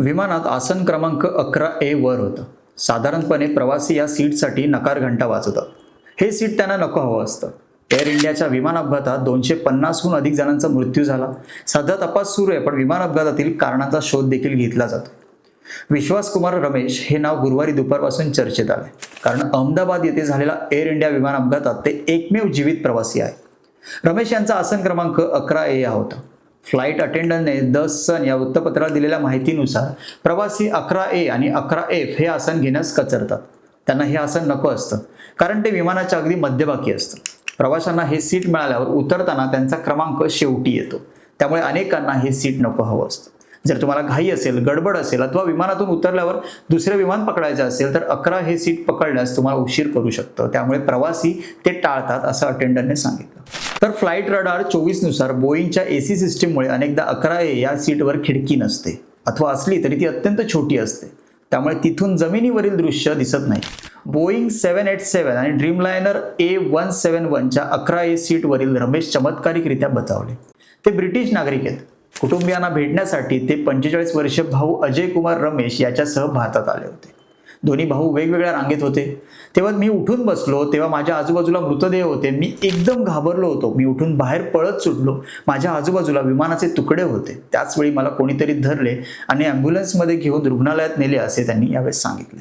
विमानात आसन क्रमांक अकरा ए वर होतं. साधारणपणे प्रवासी या सीटसाठी नकार घंटा वाजवतात हे सीट त्यांना नको हवं असतं. एअर इंडियाच्या विमान अपघातात दोनशे पन्नासहून अधिक जणांचा मृत्यू झाला. सध्या तपास सुरू आहे पण विमान अपघातातील कारणांचा शोध देखील घेतला जातो. विश्वासकुमार रमेश हे नाव गुरुवारी दुपारपासून चर्चेत आले कारण अहमदाबाद येथे झालेला एअर इंडिया विमान अपघातात ते एकमेव जीवित प्रवासी आहे. रमेश यांचा आसन क्रमांक अकरा ए हा होता. फ्लाईट अटेंडंटने द सन या वृत्तपत्राला दिलेल्या माहितीनुसार प्रवासी अकरा ए आणि अकरा एफ हे आसन घेण्यास कचरतात. त्यांना हे आसन नको असतं कारण ते विमानाच्या अगदी मध्यभागी असतं. प्रवाशांना हे सीट मिळाल्यावर उतरताना त्यांचा क्रमांक शेवटी येतो. त्यामुळे अनेकांना हे सीट नको हवं असतं. जर तुम्हाला घाई असेल गडबड असेल अथवा विमानातून उतरल्यावर दुसरे विमान पकडायचं असेल तर अकरा हे सीट पकडण्यास तुम्हाला उशीर करू शकतं. त्यामुळे प्रवासी ते टाळतात असं अटेंडंटने सांगितलं. तर फ्लाईट रडार चोवीसनुसार बोईंगच्या ए सी सिस्टीममुळे अनेकदा अकरा ए या सीटवर खिडकी नसते अथवा असली तरी ती अत्यंत छोटी असते. त्यामुळे तिथून जमिनीवरील दृश्य दिसत नाही. बोईंग सेवन एट सेवन आणि ड्रीमलायनर ए वन सेवन वनच्या अकरा ए सीटवरील रमेश चमत्कारिकरित्या बचावले. ते ब्रिटिश नागरिक आहेत. कुटुंबियांना भेटण्यासाठी ते पंचेचाळीस वर्षीय भाऊ अजय कुमार रमेश याच्यासह भारतात आले होते. दोन्ही भाऊ वेगवेगळ्या रांगेत होते. तेव्हा मी उठून बसलो तेव्हा माझ्या आजूबाजूला मृतदेह होते. मी एकदम घाबरलो होतो. मी उठून बाहेर पळत सुटलो. माझ्या आजूबाजूला विमानाचे तुकडे होते. त्याचवेळी मला कोणीतरी धरले आणि ॲम्ब्युलन्समध्ये घेऊन रुग्णालयात नेले असे त्यांनी यावेळेस सांगितले.